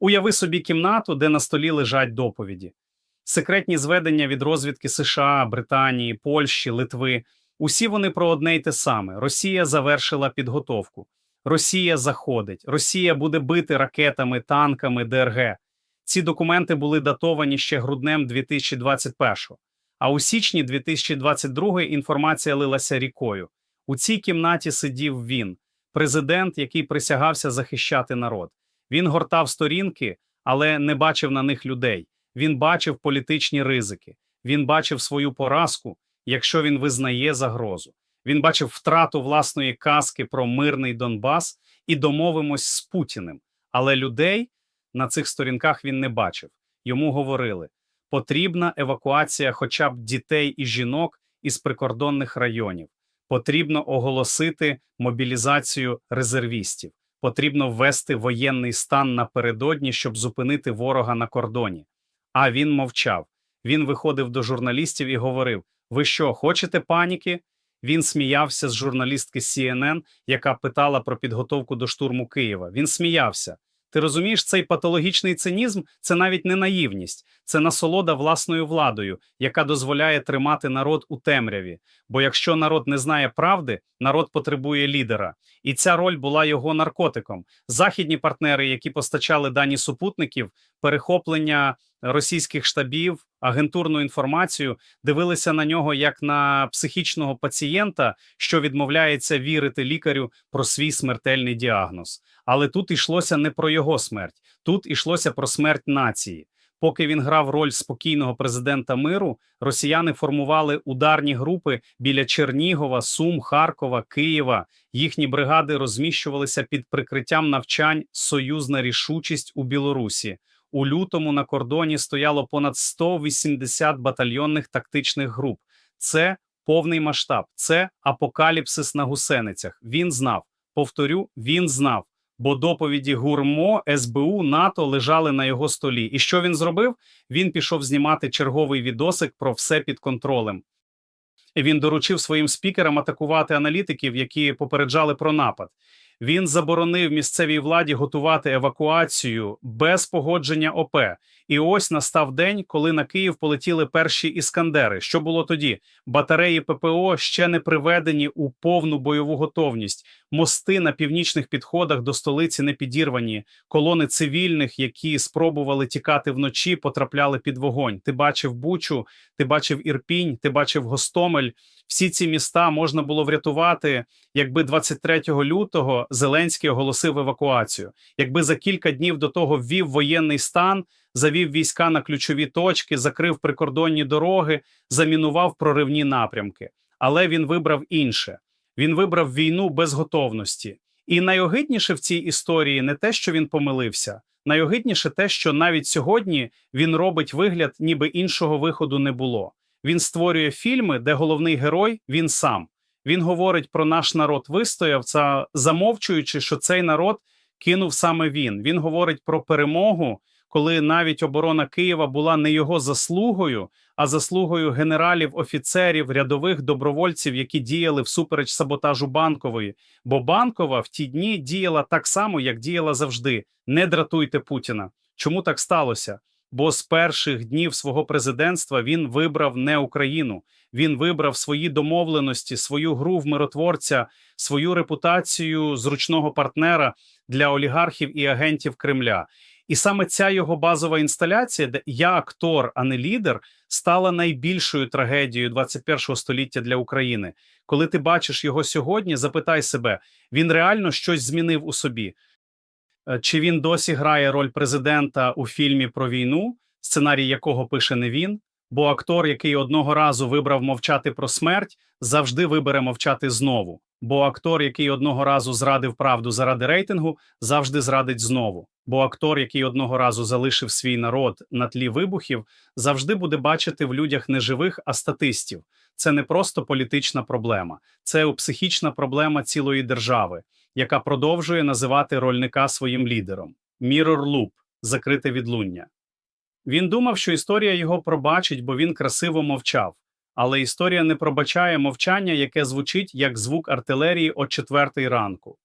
Уяви собі кімнату, де на столі лежать доповіді. Секретні зведення від розвідки США, Британії, Польщі, Литви. Усі вони про одне й те саме: Росія завершила підготовку. Росія заходить, Росія буде бити ракетами, танками, ДРГ. Ці документи були датовані ще груднем 2021-го. А у січні 2022 інформація лилася рікою. У цій кімнаті сидів він, президент, який присягався захищати народ. Він гортав сторінки, але не бачив на них людей. Він бачив політичні ризики. Він бачив свою поразку, якщо він визнає загрозу. Він бачив втрату власної казки про мирний Донбас і домовимось з Путіним. Але людей на цих сторінках він не бачив. Йому говорили: потрібна евакуація хоча б дітей і жінок із прикордонних районів. Потрібно оголосити мобілізацію резервістів. Потрібно ввести воєнний стан напередодні, щоб зупинити ворога на кордоні. А він мовчав. Він виходив до журналістів і говорив: Ви що, хочете паніки? Він сміявся з журналістки CNN, яка питала про підготовку до штурму Києва. Він сміявся. Ти розумієш, цей патологічний цинізм це навіть не наївність, це насолода власною владою, яка дозволяє тримати народ у темряві. Бо якщо народ не знає правди, народ потребує лідера. І ця роль була його наркотиком. Західні партнери, які постачали дані супутників, перехоплення російських штабів, агентурну інформацію, дивилися на нього як на психічного пацієнта, що відмовляється вірити лікарю про свій смертельний діагноз. Але тут йшлося не про його смерть, тут йшлося про смерть нації. Поки він грав роль спокійного президента миру, росіяни формували ударні групи біля Чернігова, Сум, Харкова, Києва. Їхні бригади розміщувалися під прикриттям навчань Союзна рішучість у Білорусі. У лютому на кордоні стояло понад 180 батальйонних тактичних груп. Це повний масштаб, це апокаліпсис на гусеницях. Він знав. Повторю, він знав. Бо доповіді ГУРМО, СБУ, НАТО лежали на його столі. І що він зробив? Він пішов знімати черговий відосик про все під контролем. Він доручив своїм спікерам атакувати аналітиків, які попереджали про напад. Він заборонив місцевій владі готувати евакуацію без погодження ОП. І ось настав день, коли на Київ полетіли перші іскандери. Що було тоді? Батареї ППО ще не приведені у повну бойову готовність. Мости на північних підходах до столиці не підірвані. Колони цивільних, які спробували тікати вночі, потрапляли під вогонь. Ти бачив Бучу, ти бачив Ірпінь, ти бачив Гостомель. Всі ці міста можна було врятувати, якби 23 лютого Зеленський оголосив евакуацію. Якби за кілька днів до того ввів воєнний стан, завів війська на ключові точки, закрив прикордонні дороги, замінував проривні напрямки. Але він вибрав інше. Він вибрав війну без готовності. І найогидніше в цій історії не те, що він помилився. Найогидніше те, що навіть сьогодні він робить вигляд, ніби іншого виходу не було. Він створює фільми, де головний герой він сам. Він говорить про наш народ вистояв, це замовчуючи, що цей народ кинув саме він. Він говорить про перемогу, коли навіть оборона Києва була не його заслугою, а заслугою генералів, офіцерів, рядових добровольців, які діяли всупереч саботажу банкової. Бо банкова в ті дні діяла так само, як діяла завжди. Не дратуйте Путіна. Чому так сталося? Бо з перших днів свого президентства він вибрав не Україну. Він вибрав свої домовленості, свою гру в миротворця, свою репутацію зручного партнера для олігархів і агентів Кремля. І саме ця його базова інсталяція, де я актор, а не лідер, стала найбільшою трагедією 21-го століття для України. Коли ти бачиш його сьогодні, запитай себе, він реально щось змінив у собі. Е, Чи він досі грає роль президента у фільмі про війну, сценарій якого пише не він? Бо актор, який одного разу вибрав мовчати про смерть, завжди вибере мовчати знову. Бо актор, який одного разу зрадив правду заради рейтингу, завжди зрадить знову. Бо актор, який одного разу залишив свій народ на тлі вибухів, завжди буде бачити в людях не живих, а статистів. Це не просто політична проблема, це психічна проблема цілої держави, яка продовжує називати рольника своїм лідером. Mirror Loop – закрите відлуння. Він думав, що історія його пробачить, бо він красиво мовчав. Але історія не пробачає мовчання, яке звучить як звук артилерії о четвертий ранку.